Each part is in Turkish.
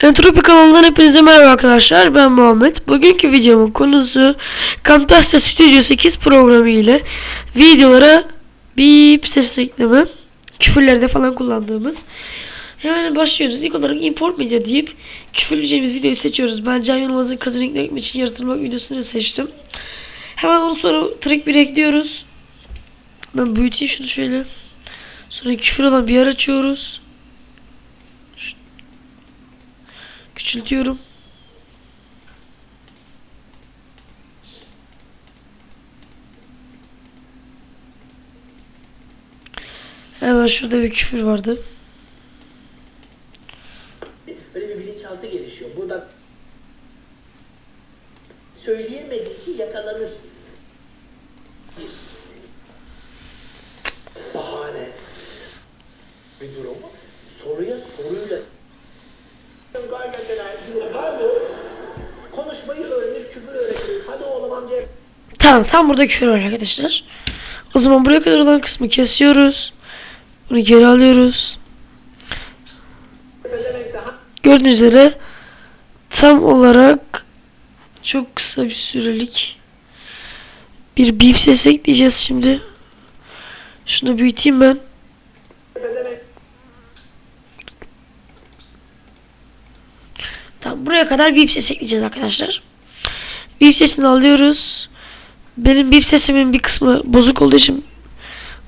Entropi kanalından hepinize merhaba arkadaşlar. Ben Muhammed. Bugünkü videomun konusu Camtasia Studio 8 programı ile videolara bip ses ekleme, küfürlerde falan kullandığımız. Hemen başlıyoruz. İlk olarak import media deyip küfürleyeceğimiz videoyu seçiyoruz. Ben Can Yılmaz'ın kadın eklemek için yaratılmak videosunu seçtim. Hemen onu sonra track 1 ekliyoruz. Ben büyüteyim şunu şöyle. Sonra olan bir yer açıyoruz. Küçültüyorum. Hemen şurada bir küfür vardı. Böyle bir bilinçaltı gelişiyor. Burada söyleyemediği için yakalanır. Bir. Bahane. Bir durum. Soruya soruyla Konuşmayı öğrenir, küfür öğretiriz. Hadi oğlum amca. Tamam tam burada küfür var arkadaşlar. O zaman buraya kadar olan kısmı kesiyoruz. Bunu geri alıyoruz. Gördüğünüz üzere tam olarak çok kısa bir sürelik bir bip ses ekleyeceğiz şimdi. Şunu büyüteyim ben. Tamam buraya kadar bip ses ekleyeceğiz arkadaşlar. Bip sesini alıyoruz. Benim bip sesimin bir kısmı bozuk olduğu için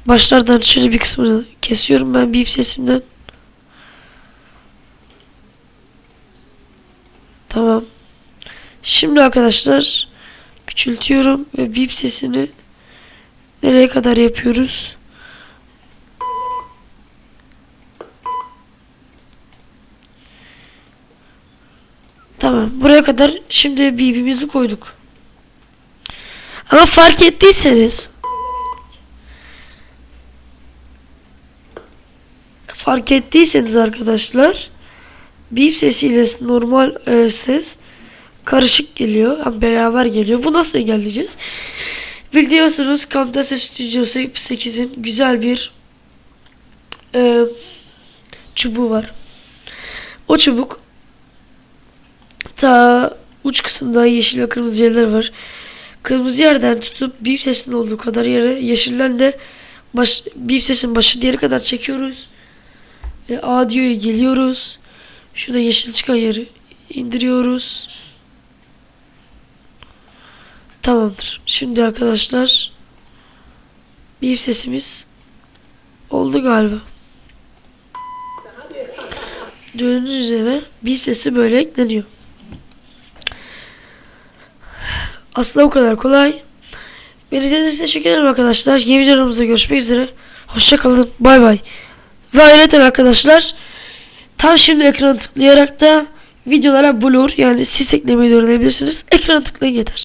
başlardan şöyle bir kısmını kesiyorum ben bip sesimden. Tamam. Şimdi arkadaşlar küçültüyorum ve bip sesini nereye kadar yapıyoruz? Tamam. Buraya kadar şimdi bibimizi koyduk. Ama fark ettiyseniz fark ettiyseniz arkadaşlar bip sesiyle normal e, ses karışık geliyor. Yani beraber geliyor. Bu nasıl engelleyeceğiz? Biliyorsunuz Camtasia Studio 8'in güzel bir e, çubuğu var. O çubuk ta uç kısımda yeşil ve kırmızı yerler var. Kırmızı yerden tutup bip sesinin olduğu kadar yere yeşilden de baş, bip sesin başı diğeri kadar çekiyoruz. Ve audio'ya geliyoruz. Şurada yeşil çıkan yeri indiriyoruz. Tamamdır. Şimdi arkadaşlar bip sesimiz oldu galiba. Gördüğünüz üzere bip sesi böyle ekleniyor. Aslında bu kadar kolay. Beni izlediğiniz için teşekkür ederim arkadaşlar. Yeni videolarımızda görüşmek üzere. Hoşçakalın. Bay bay. Ve ayrıca arkadaşlar tam şimdi ekrana tıklayarak da videolara blur yani sis eklemeyi de öğrenebilirsiniz. Ekrana tıklayın yeter.